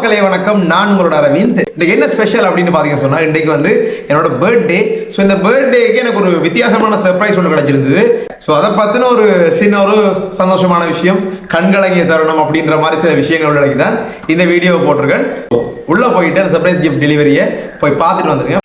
மக்களே வணக்கம். நான் உங்களோட அரவிந்த். இன்னைக்கு என்ன ஸ்பெஷல் அப்படின்னு பாத்தீங்க சொன்னா இன்னைக்கு வந்து என்னோட பர்த்டே ஸோ இந்த பர்த்டேக்கு எனக்கு ஒரு வித்தியாசமான சர்ப்ரைஸ் ஒன்று கிடைச்சிருந்தது. ஸோ அதை பற்றின ஒரு சின்ன ஒரு சந்தோஷமான விஷயம் கண்கலங்கிய தருணம் அப்படின்ற மாதிரி சில விஷயங்கள் தான் இந்த வீடியோவை போட்டிருக்கேன். உள்ள போயிட்டு அந்த சர்ப்ரைஸ் கிஃப்ட் டெலிவரியை போய் பார்த்துட்டு வந்துருங்க.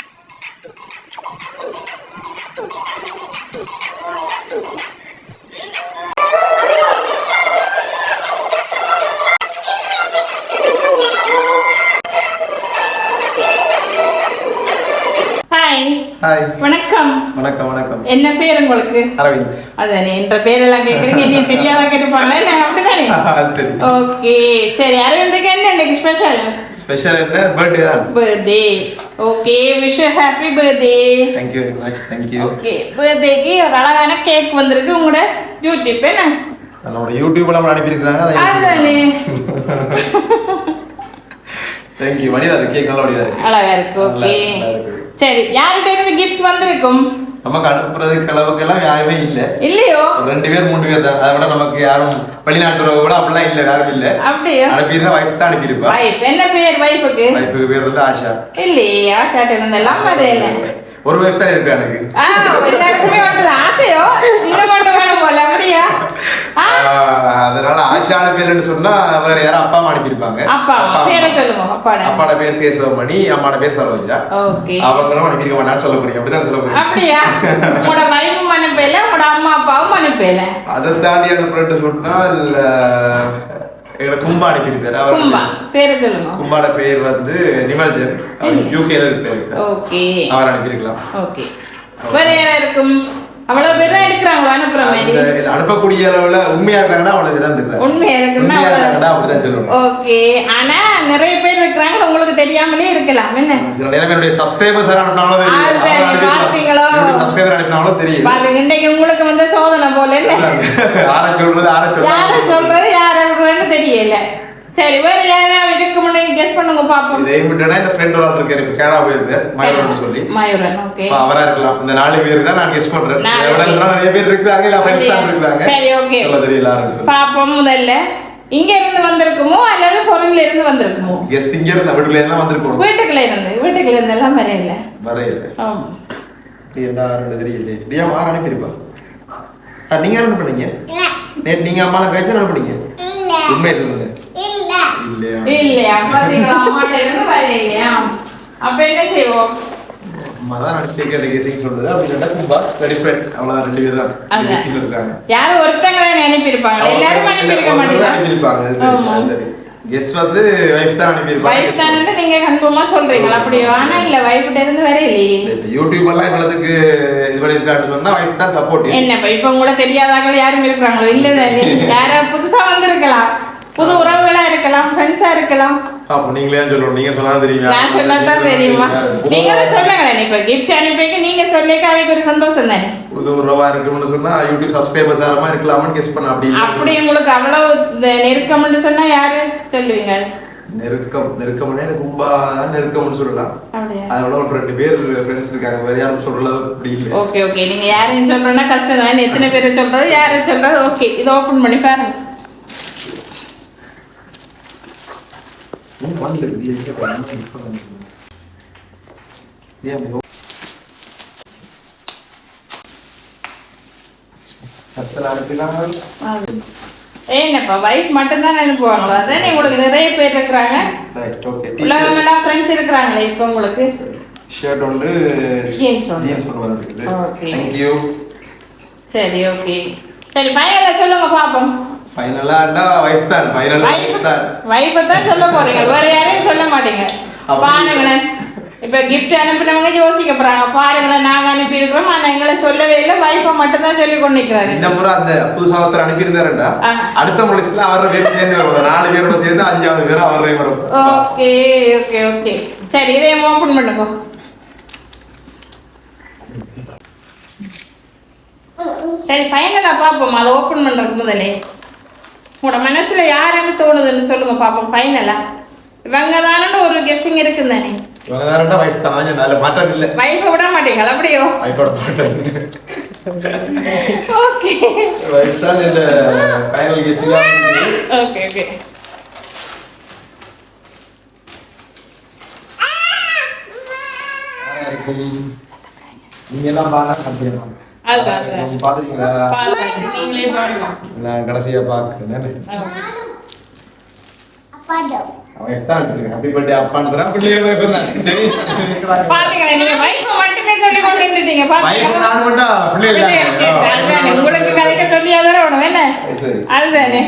ஹாய் வணக்கம். வணக்கம் வணக்கம். என்ன பேர் உங்களுக்கு? அரவிந்த். அதானே என்ற பேரெல்லாம் கேட்குறீங்க என்ன தெரியாத கேட்டுப்பாங்க அப்படிதானே சரி. ஓகே சரி அரவிந்துக்கு என்ன இன்னைக்கு ஸ்பெஷல் ஸ்பெஷல் என்ன? பர்த்டே தான். Birthday okay wish happy birthday thank you very much thank you okay பர்த்டேக்கு ஒரு அழகான கேக் வந்திருக்கு உங்களோட யூடியூப் என்ன? நம்மளோட யூடியூப்ல நம்ம அனுப்பியிருக்கிறாங்க அதானே. தேங்க்யூ வடிவா இருக்கு கேக் நல்லா வடிவா இருக்கு அழகா இருக்கு ஓகே. சரி யார்கிட்ட இருந்து கிஃப்ட் வந்திருக்கும்? நமக்கு அனுப்புறதுக்கு அளவுக்கெல்லாம் யாருமே இல்ல. இல்லையோ? ரெண்டு பேர் மூணு பேர் தான். அதை விட நமக்கு யாரும் வெளிநாட்டு உறவு கூட அப்படிலாம் இல்ல யாரும் இல்ல. அப்படியோ? அனுப்பியிருந்தா வைஃப் தான் அனுப்பியிருப்பா. என்ன பேர் வைஃபுக்கு வைஃபுக்கு பேர் வந்து ஆஷா. இல்லையே இருந்தெல்லாம் வரல ஒரு வைஃப் தான் இருக்கு எனக்கு. எல்லாருக்குமே வந்தது ஆசையோ? போல அப்படியா? அதனால ஆஷா அனுப்பியலன்னு சொன்னா வேற யாரும் அப்பா அம்மா அனுப்பியிருப்பாங்க. அப்பா அம்மா. பேரை சொல்லுங்க அப்பாட. பேர் கேசவமணி அம்மாட பேர் சரோஜா. அவங்களும் அனுப்பியிருக்க மாட்டான்னு சொல்ல போறீங்க. அப்படிதான் சொல்ல போறீங்க. உங்களோட வைஃபும் அனுப்பல உங்களோட அம்மா அப்பாவும் அனுப்பல? அதை தாண்டி அனுப்புறேன்னு சொன்னால் எங்களோட கும்பா அனுப்பியிருப்பாரு அவர் கும்பா பேரை சொல்லுங்க. கும்பாட பேர் வந்து நிமல்ஜன். யூகேல இருக்காரு ஓகே. அவர் அனுப்பியிருக்கலாம். ஓகே. வேற யாரா இருக்கும்? அவ்வளவு பேர் தான் இருக்கிறாங்களா அனுப்புற மாதிரி அந்த அனுப்பக்கூடிய அளவுல உண்மையா இருக்காங்கன்னா அவ்வளவு தான் இருக்கிறாங்க உண்மையா இருக்குன்னா அப்படிதான் சொல்லணும். ஓகே. ஆனா நிறைய பேர் இருக்கிறாங்க உங்களுக்கு தெரியாமலே இருக்கலாம். என்ன? சில நேரம் என்னுடைய சப்ஸ்கிரைபர்ஸ் அனுப்பினாலும்? சப்ஸ்கிரைபர் அனுப்பினாலும் தெரியும் பாருங்க இன்னைக்கு உங்களுக்கு வந்து சோதனை போல என்ன? ஆர சொல்றது ஆர யார சொல்றது? சொல்றது யார விடுறேன்னு தெரியல. சரி வேற யாராவது இதுக்கு முன்னாடி கெஸ் பண்ணுங்க பாப்போம். இதை விட்டுனா இந்த ஃப்ரெண்ட் ஒரு ஆள் இருக்காரு இப்ப கேரளா போயிருக்காரு மயூரன் சொல்லி. மயூரன் ஓகே. இப்ப அவரா இருக்கலாம். இந்த நாலு பேர் தான் நான் கெஸ் பண்றேன். இதை. இன்னும் நிறைய பேர் இருக்காங்க இல்ல ஃப்ரெண்ட்ஸ் தான்? இருக்காங்க சரி, okay. சொல்ல தெரியல சொல்லி. பாப்போம் முதல்ல. இங்க இருந்து வந்திருக்குமோ அல்லது பொருள்ல இருந்து வந்திருக்குமோ? கெஸ் இங்க இருந்து வீட்டுல இருந்தா வந்திருக்கணும். வீட்டுக்குள்ள இருந்து வீட்டுக்குள்ள இருந்து எல்லாம் வரையில. வரையில. ஆமா. என்ன ஆறுன்னு தெரியல தியா மாற அனுப்பியிருப்பா ஆ, நீங்க என்ன பண்ணீங்க? நேற்று நீங்க அம்மா கழிச்சு என்ன பண்ணீங்க? உண்மையை சொல்லுங்க. இல்லையா இல்லையா பாத்தீங்களா அம்மாட்ட இருந்து வரையிலையா அப்ப என்ன செய்வோம் அம்மா தான் அனுப்பியிருக்க கெஸிங் சொல்றது அப்படி இல்லாட்டா கும்பா வெரி ஃப்ரெண்ட் அவ்வளவுதான் ரெண்டு பேர் தான் இருக்காங்க யாரும் ஒருத்தங்க அனுப்பியிருப்பாங்க எல்லாரும் அனுப்பியிருக்க அவங்க தான் மாட்டீங்க அனுப்பியிருப்பாங்க ஆமா. சரி சரி கெஸ் வந்து வைஃப் தான் அனுப்பியிருப்பாங்க வைஃப் தானே நீங்க கன்ஃபார்மா சொல்றீங்களா அப்படியோ ஆனா இல்ல வைஃப்ட்ட இருந்து வரையிலையே இந்த யூடியூப் எல்லாம் இவ்வளவுக்கு இது பண்ணிருக்கான்னு சொன்னா வைஃப் தான் சப்போர்ட் என்ன இப்ப கூட தெரியாதாக்கள் யாரும் இருக்கிறாங்களோ இல்ல யாரா புதுசா வந்திருக்கலாம் புது உறவுகளா இருக்கலாம் ஃப்ரெண்ட்ஸா இருக்கலாம். அப்போ நீங்களே தான் சொல்லணும். நீங்க சொன்னா தெரியுமா? நான் சொன்னதான் தெரியுமா? நீங்க தான் சொல்லுங்களேன் இப்ப கிஃப்ட் அனுப்பிக்க நீங்க சொல்லிக்க அவைக்கு ஒரு சந்தோஷம் தானே புது உறவா இருக்குன்னு சொன்னா யூடியூப் சப்ஸ்கிரைபர்ஸ் யாரமா இருக்கலாமான்னு கெஸ் பண்ண அப்படி அப்படி உங்களுக்கு அவ்வளவு நெருக்கம்னு சொன்னா யாரு சொல்லுவீங்க? நெருக்கம் நெருக்கம்னே எனக்கு கும்பா தான் நெருக்கம்னு சொல்லலாம். அதோட ஒன்று ரெண்டு பேர் ஃப்ரெண்ட்ஸ் இருக்காங்க வேற யாரும் சொல்ற அப்படி இல்லை. ஓகே ஓகே நீங்க யாரையும் சொல்றேன்னா கஷ்டம் தான் எத்தனை பேரை சொல்றது யாரை சொல்றது? ஓகே இதை ஓபன் பண்ணி பாருங்க. கத்தல அனுப்பினாங்க. ஏன்னப்பா வைஃப் மட்டும்தான் அனுப்புவாங்களோ அதானே உங்களுக்கு நிறைய பேர் இருக்கிறாங்க. உலகம். எல்லாம் ஃப்ரெண்ட்ஸ் இருக்கிறாங்களே இப்போ உங்களுக்கு ஷர்ட் ஒன்று Jeans ஒன்று. ஜீன்ஸ் ஒன்று வந்துருக்குது Okay. தேங்க்யூ சரி ஓகே சரி பையனை சொல்லுங்க பாப்போம் ஃபைனலாண்டா வைஃப் தான். ஃபைனல் வைஃப் தான். வைஃபை தான் சொல்ல போறீங்க. வேற யாரையும் சொல்ல மாட்டீங்க. பாருங்களேன். இப்ப கிஃப்ட் அனுப்பினவங்க யோசிக்க போறாங்க. பாருங்களேன் நாங்க அனுப்பி இருக்கிறோம் ஆனா எங்களை சொல்லவே இல்லை. வைஃபை மட்டும் தான் சொல்லி கொண்டு நிக்கிறாங்க இந்த முறை அந்த புதுசா ஒருத்தர் அனுப்பியிருந்தாருண்டா. அடுத்த லிஸ்ட்ல அவர பேர் சேர்ந்து அந்த நாலு பேரோட சேர்ந்து அஞ்சாவது பேர் அவரே வரும் ஓகே ஓகே ஓகே. சரி இதையும் ஓபன் பண்ணுங்க. சரி ஃபைனலா பாப்போம் அதை ஓபன் பண்றதுக்கு முதலே. உங்களோட மனசுல யாருன்னு தோணுதுன்னு சொல்லுங்க பாப்போம் ஃபைனலா இவங்க தானே ஒரு கெஸ்ஸிங் இருக்கு தானே இவங்க தான். நல்ல மாற்றம் இல்ல. விட மாட்டீங்களா? அப்படியோ? வைஃப் விட மாட்டேன் ஓகே தான் நீங்க நான் கடைசியா பாக்குறேன். அவன் எத்தான் ஹாப்பி பர்த்டே அப்பான்னு பிள்ளைகள் பிள்ளைகள். உங்களுக்கு கதைக்க சொல்லியாதானே வேணும் என்ன? அதுதானே.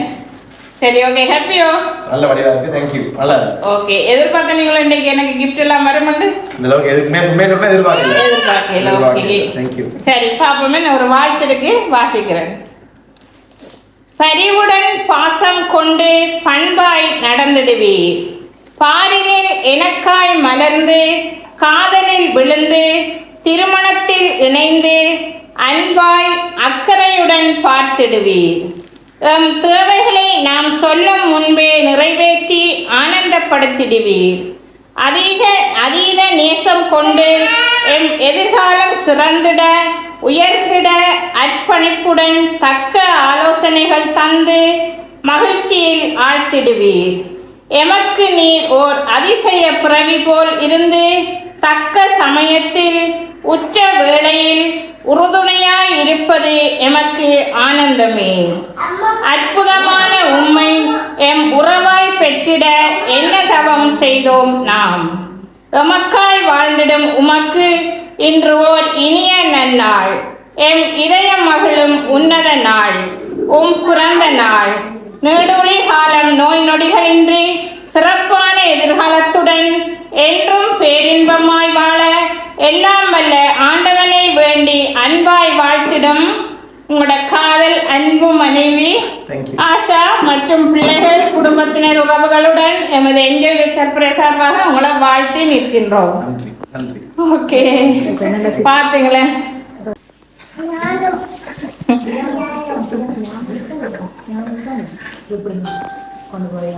சரி ஓகே ஹாப்பியோ நல்ல வடிவா இருக்கு தேங்க்யூ நல்லா இருக்கு. ஓகே எதிர்பார்த்த நீங்களும் இன்னைக்கு? எனக்கு கிஃப்ட் எல்லாம் வருமாண்டு இந்த அளவுக்கு எதுக்குமே உண்மையை சொன்னா எதிர்பார்க்கல. எதிர்பார்க்கல ஓகே தேங்க்யூ சரி பாப்போமே நான் ஒரு வாழ்த்து இருக்கு வாசிக்கிறேன். பரிவுடன் பாசம் கொண்டு பண்பாய் நடந்திடுவீர் பாரினில் எனக்காய் மலர்ந்து காதலில் விழுந்து திருமணத்தில் இணைந்து அன்பாய் அக்கறையுடன் பார்த்திடுவீர் எம் தேவைகளை நாம் சொல்லும் முன்பே நிறைவேற்றி ஆனந்தப்படுத்திடுவீர். அதிக அதீத நேசம் கொண்டு எம் எதிர்காலம் சிறந்திட உயர்ந்திட அர்ப்பணிப்புடன் தக்க ஆலோசனைகள் தந்து மகிழ்ச்சியில் ஆழ்த்திடுவீர். எமக்கு நீர் ஓர் அதிசய பிறவி போல் இருந்து தக்க சமயத்தில் உச்ச வேளையில் உறுதுணையாய் இருப்பது எமக்கு ஆனந்தமே. அற்புதமான உண்மை எம் உறவாய் பெற்றிட என்ன தவம் செய்தோம் நாம்? எமக்காய் வாழ்ந்திடும் உமக்கு இன்று ஓர் இனிய நன்னாள். எம் இதய மகளும் உன்னத நாள். உம் பிறந்த நாள். நீடுழி காலம் நோய் நொடிகளின்றி சிறப்பான எதிர்காலத்துடன் என்றும் பேரின்பமாய் வாழ எல்லாம் வல்ல ஆண்டவனை வேண்டி அன்பாய் வாழ்த்திடும். உங்களோட காதல் அன்பு மனைவி. ஆஷா மற்றும் பிள்ளைகள் குடும்பத்தினர் உறவுகளுடன் எமது என்ஜாய் சர்ப்ரைஸ் சார்பாக உங்களை வாழ்த்தி நிற்கின்றோம். ஓகே. பாத்தீங்களேன்.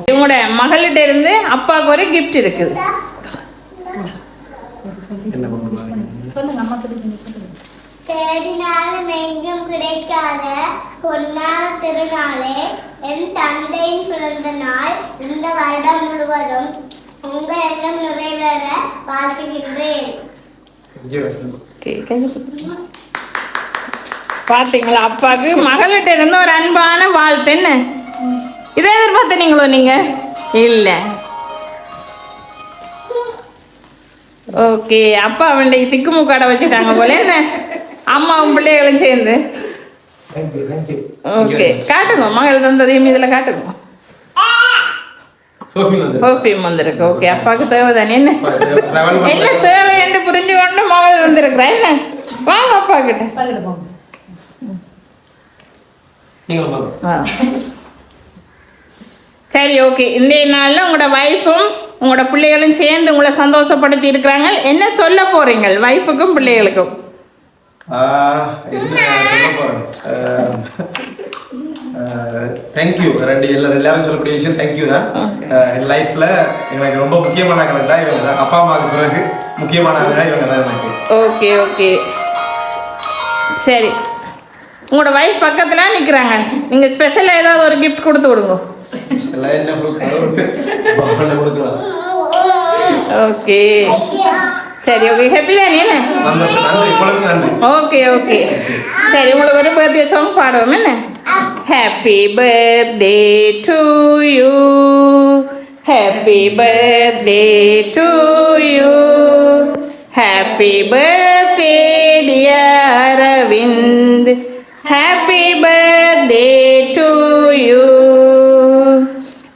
இவங்களோட மகள்கிட்ட இருந்து அப்பாவுக்கு ஒரு gift இருக்குது. என்ன பண்ணுவாங்க? சொல்லுங்க அம்மா சொல்லி தேடினாலும் எங்கும் கிடைக்காத பொன்னான திருநாளே என் தந்தையின் பிறந்த நாள் இந்த வருடம் முழுவதும் உங்கள் எண்ணம் நிறைவேற வாழ்த்துகின்றேன். பாத்தீங்களா அப்பாவுக்கு மகள்கிட்ட இருந்து ஒரு அன்பான வாழ்த்து என்ன? இதை எதிர்பார்த்த நீங்களோ நீங்க? இல்ல. ஓகே அப்பா அவன்டை திக்குமுக்காட வச்சுட்டாங்க போல என்ன? அம்மாவும் பிள்ளைகளும் சேர்ந்து. ஓகே காட்டுங்க மகள் தந்ததையும் இதுல காட்டுங்க. பர்ஃப்யூம் வந்திருக்கு. ஓகே அப்பாவுக்கு தேவை தானே என்ன என்ன தேவை என்று புரிஞ்சு கொண்டு மகள் வந்திருக்கிறா என்ன? வாங்க அப்பா கிட்ட. சரி ஓகே இன்றைய நாளில் உங்களோட வைஃபும் உங்களோட பிள்ளைகளும் சேர்ந்து உங்களை சந்தோஷப்படுத்தி இருக்கிறாங்க என்ன சொல்ல போறீங்க? வைஃபுக்கும் பிள்ளைகளுக்கும் தேங்க்யூ ரெண்டு எல்லாரும் எல்லாரும் சொல்லக்கூடிய விஷயம் தேங்க்யூ தான். என் லைஃப்ல எனக்கு ரொம்ப முக்கியமான கரெக்டா இவங்க தான். அப்பா அம்மாவுக்கு பிறகு முக்கியமான இவங்க தான் எனக்கு. ஓகே ஓகே சரி. உங்களோட வைஃப் பக்கத்தில் நிற்கிறாங்க நீங்கள் ஸ்பெஷலாக ஏதாவது ஒரு gift கொடுத்து விடுங்க. ஓகே சரி ஓகே ஹாப்பி தானே? ஓகே ஓகே சரி உங்களுக்கு ஒரு பர்த்டே சாங் பாடுவோம். என்ன? Happy birthday to you happy birthday to you happy birthday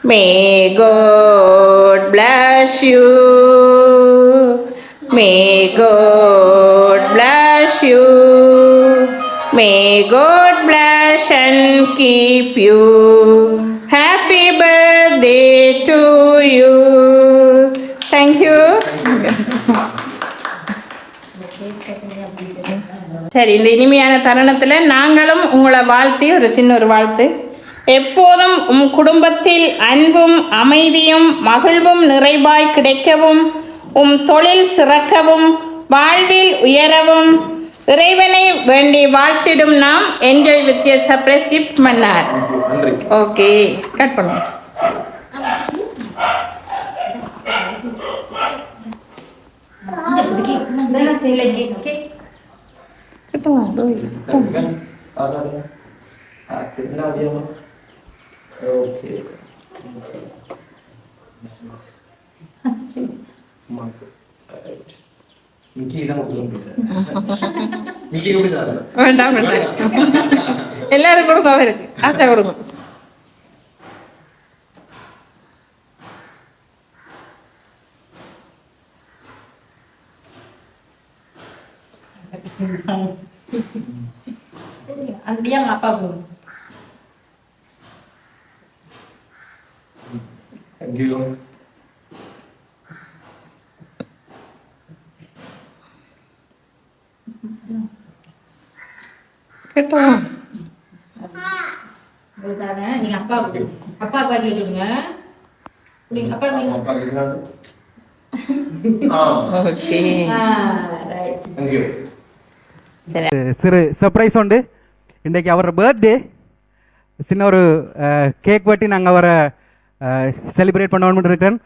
may God bless you May God bless you. May God bless and keep you. Happy birthday to you. Thank you. சரி இந்த இனிமையான தருணத்தில் நாங்களும் உங்களை வாழ்த்தி ஒரு சின்ன ஒரு வாழ்த்து எப்போதும் உம் குடும்பத்தில் அன்பும் அமைதியும் மகிழ்வும் நிறைவாய் கிடைக்கவும் உம் தொழில் சிறக்கவும் வாழ்வில் உயரவும் இறைவனை வேண்டி வாழ்த்திடும் நாம் enjoy with surprise gift Mannar. Okay cut பண்ணுவோம் இங்க இப்போதைக்கு இதுல கேக் கேக் ஓகே மிக்கி தான் கொடுக்க முடியாது மிக்கி எப்படி அப்பா நீங்க அப்பா நீங்க அப்பா ஓகே. தேங்க்யூ சிறு சர்ப்ரைஸ் உண்டு. இன்றைக்கு அவர் பர்த்டே சின்ன ஒரு கேக் வெட்டி நாங்கள் அவரை செலிப்ரேட் பண்ணணும்னு இருக்கிறேன்.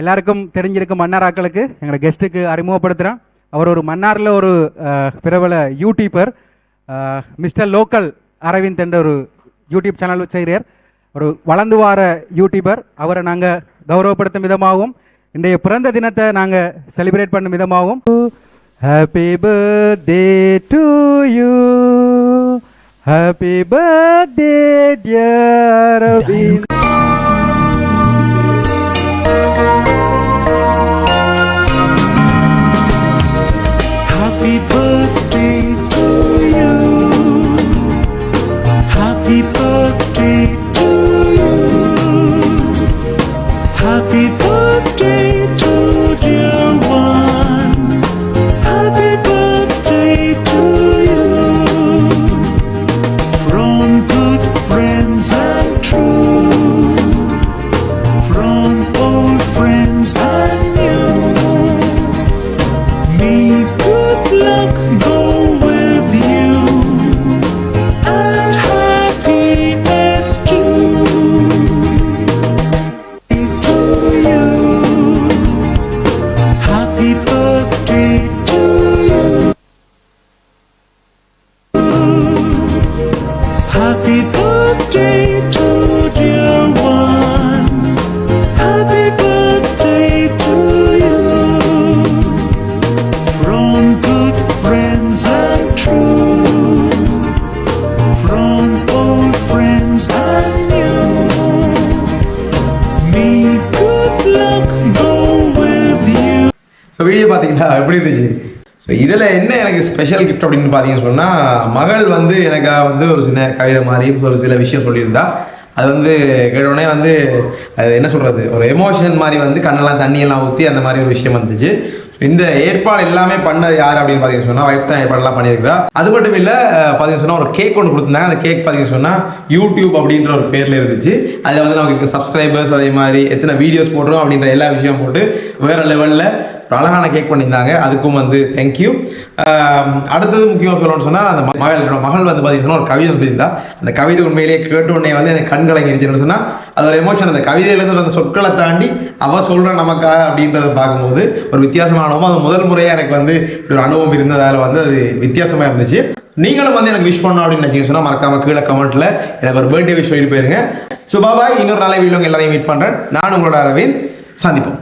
எல்லாருக்கும் தெரிஞ்சிருக்கும் மன்னாராக்களுக்கு எங்களோட கெஸ்ட்டுக்கு அறிமுகப்படுத்துகிறேன் அவர் ஒரு மன்னாரில் ஒரு பிரபல யூடியூபர் மிஸ்டர் லோக்கல் அரவிந்த் என்ற ஒரு யூடியூப் சேனல் செய்கிறார். ஒரு வளர்ந்து வார யூடியூபர் அவரை நாங்கள் கௌரவப்படுத்தும் விதமாகவும் இன்றைய பிறந்த தினத்தை நாங்கள் செலிப்ரேட் பண்ணும் விதமாகவும். Happy birthday to you happy birthday dear Aravind பார்த்தீங்களா எப்படி இருந்துச்சு? ஸோ இதில் என்ன எனக்கு ஸ்பெஷல் கிஃப்ட் அப்படின்னு பார்த்தீங்கன்னு சொன்னால் மகள் வந்து எனக்காக வந்து ஒரு சின்ன கவிதை மாதிரி ஒரு சில விஷயம் சொல்லியிருந்தா. அது வந்து கேட்டோடனே வந்து அது என்ன சொல்கிறது ஒரு எமோஷன் மாதிரி வந்து கண்ணெல்லாம் தண்ணியெல்லாம் ஊற்றி அந்த மாதிரி ஒரு விஷயம் வந்துச்சு. இந்த ஏற்பாடு எல்லாமே பண்ணது யார் அப்படின்னு பார்த்தீங்கன்னு சொன்னால் ஒய்ஃப் தான் ஏற்பாடெல்லாம் பண்ணியிருக்கிறா. அது மட்டும் இல்லை பார்த்தீங்கன்னு சொன்னால் ஒரு கேக் ஒன்று கொடுத்துருந்தாங்க. அந்த கேக் பார்த்தீங்கன்னு சொன்னால் யூடியூப் அப்படின்ற ஒரு பேரில் இருந்துச்சு. அதில் வந்து நமக்கு சப்ஸ்கிரைபர்ஸ் அதே மாதிரி எத்தனை வீடியோஸ் போடுறோம் அப்படின்ற எல்லா விஷயம் போட்டு வேறு லெவலில் அழகான கேக் பண்ணியிருந்தாங்க. அதுக்கும் வந்து தேங்க்யூ அடுத்தது முக்கியமாக சொல்லணும்னு சொன்னால் அந்த மகள் என்னோட மகள் வந்து பார்த்தீங்கன்னா ஒரு கவிதை சொல்லியிருந்தா அந்த கவிதை உண்மையிலேயே கேட்ட உடனே வந்து எனக்கு கண் கலங்கிருச்சுன்னு சொன்னால் அதோட எமோஷன் அந்த கவிதையிலேருந்து அந்த சொற்களை தாண்டி அவ சொல்கிற நமக்காக அப்படின்றத பார்க்கும்போது ஒரு வித்தியாசமான அனுபவம். அது முதல் முறையாக எனக்கு வந்து ஒரு அனுபவம் இருந்ததால் வந்து அது வித்தியாசமாக இருந்துச்சு. நீங்களும் வந்து எனக்கு விஷ் பண்ணணும் அப்படின்னு நினைச்சீங்க சொன்னால் மறக்காம கீழே கமெண்ட்டில் எனக்கு ஒரு பர்த்டே விஷ் சொல்லிட்டு போயிருங்க. ஸோ பாபாய் இன்னொரு நாளை வீடியோ எல்லாரையும் மீட் பண்ணுறேன் நான் உங்களோட அரவிந்த். சந்திப்போம்.